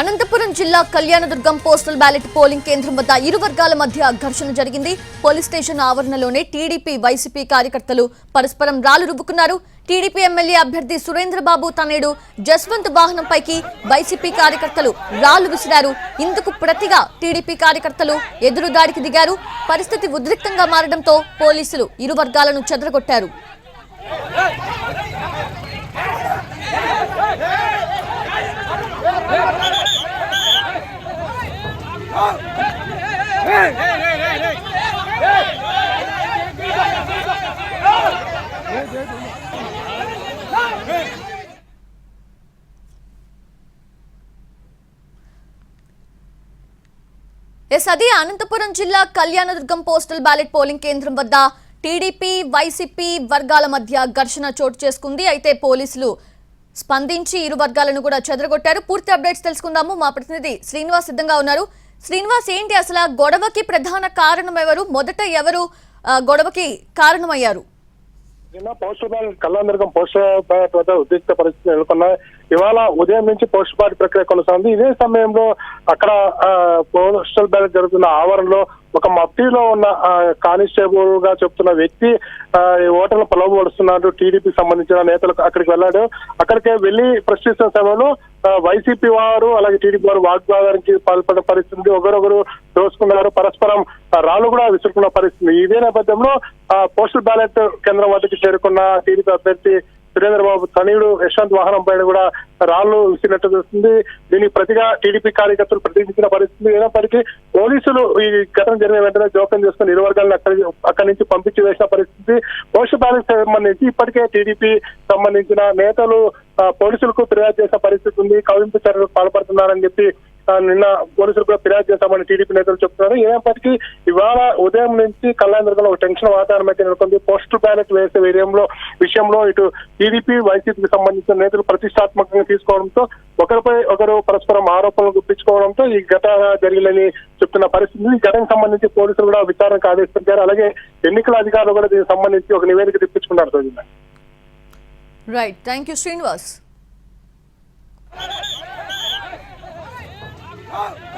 అనంతపురం జిల్లా Kalyandurg postal ballot polling కేంద్రం వద్ద ఇరు వర్గాల మధ్య ఘర్షణ జరిగింది. పోలీస్ స్టేషన్ ఆవరణలోనే టీడీపీ వైసీపీ కార్యకర్తలు పరస్పరం రాళ్ళు రుబ్బుకున్నారు. టీడీపీ ఎమ్మెల్యే అభ్యర్థి సురేంద్రబాబు తనేడు జస్వంత్ వాహనంపైకి వైసీపీ కార్యకర్తలు రాళ్ళు విసిరారు. ఇందుకు ప్రతిగా టీడీపీ కార్యకర్తలు ఎదురుదాడికి దిగారు. పరిస్థితి ఉద్రిక్తంగా మారడంతో పోలీసులు ఇరు వర్గాలను చెదరగొట్టారు. ఎస్ అది అనంతపురం జిల్లా కళ్యాణదుర్గం పోస్టల్ బ్యాలెట్ పోలింగ్ కేంద్రం వద్ద టీడీపీ వైసీపీ వర్గాల మధ్య ఘర్షణ చోటు చేసుకుంది. అయితే పోలీసులు స్పందించి ఇరు వర్గాలను కూడా చెదరగొట్టారు. పూర్తి అప్డేట్స్ తెలుసుకుందాము. మా ప్రతినిధి శ్రీనివాస్ సిద్ధంగా ఉన్నారు. శ్రీనివాస్ ఏంటి అసలు గొడవకి ప్రధాన కారణం ఎవరు మొదట ఎవరు ఆ, గొడవకి కారణమయ్యారు? నిన్న పోస్టల్ బ్యాలెట్ కళ్యాణదుర్గం ఉద్రిక్త పరిస్థితి నెలకొన్నాయి. ఇవాళ ఉదయం నుంచి పోస్టల్ బ్యాలెట్ ప్రక్రియ కొనసాగింది ఇదే సమయంలో అక్కడ పోస్టల్ బ్యాలెట్ జరుగుతున్న ఆవరణలో ఒక మఫ్టీలో ఉన్న కానిస్టేబుల్గా చెప్తున్న వ్యక్తి ఆ, ఓటర్లు పొలవబడుతున్నాడు టీడీపీకి సంబంధించిన నేతలు అక్కడికి వెళ్ళాడు. అక్కడికి వెళ్ళి ప్రశ్నిస్తున్న సమయంలో వైసీపీ వారు అలాగే టీడీపీ వారు వాగ్వాదానికి పాల్పడిన పరిస్థితి ఒకరొకరు దోసుకున్నారు పరస్పరం రాళ్ళు కూడా విసురుకున్న పరిస్థితి. ఇదే నేపథ్యంలో ఆ, పోస్టల్ బ్యాలెట్ కేంద్రం వద్దకు చేరుకున్న టీడీపీ అభ్యర్థి సురేంద్రబాబు తనయుడు యశ్వంత్ వాహనం పైన కూడా రాళ్ళు విసిరినట్టు తెలుస్తుంది. దీనికి ప్రతిగా టీడీపీ కార్యకర్తలు ప్రతిఘటించిన పరిస్థితి అయినప్పటికీ పోలీసులు ఈ ఘటన జరిగిన వెంటనే జోక్యం చేసుకుని ఇరు వర్గాలను అక్కడి అక్కడి నుంచి పంపించి వేసిన పరిస్థితి. పోస్ట్ బ్యాలెన్స్ సంబంధించి ఇప్పటికే టీడీపీ సంబంధించిన నేతలు పోలీసులకు ఫిర్యాదు చేసిన పరిస్థితి ఉంది. కవింపు చర్యలకు పాల్పడుతున్నారని చెప్పి నిన్న పోలీసులు కూడా ఫిర్యాదు చేశామని టీడీపీ నేతలు చెప్తున్నారు. ఏమైనప్పటికీ ఇవాళ ఉదయం నుంచి కళ్యాణ ఒక టెన్షన్ వాతావరణం అయితే నెలకొంది. పోస్టల్ బ్యాలెట్ వేసే విషయంలో విషయంలో ఇటు టీడీపీ వైసీపీకి సంబంధించిన నేతలు ప్రతిష్టాత్మకంగా తీసుకోవడంతో ఒకరిపై ఒకరు పరస్పరం ఆరోపణలు గుప్పించుకోవడంతో ఈ ఘటన జరిగిందని చెప్తున్న పరిస్థితి. ఈ ఘటనకు సంబంధించి పోలీసులు కూడా విచారణకు ఆదేశించారు. అలాగే ఎన్నికల అధికారులు కూడా దీనికి సంబంధించి ఒక నివేదిక తెప్పించుకున్నారు. Right thank you Srinivas Hey!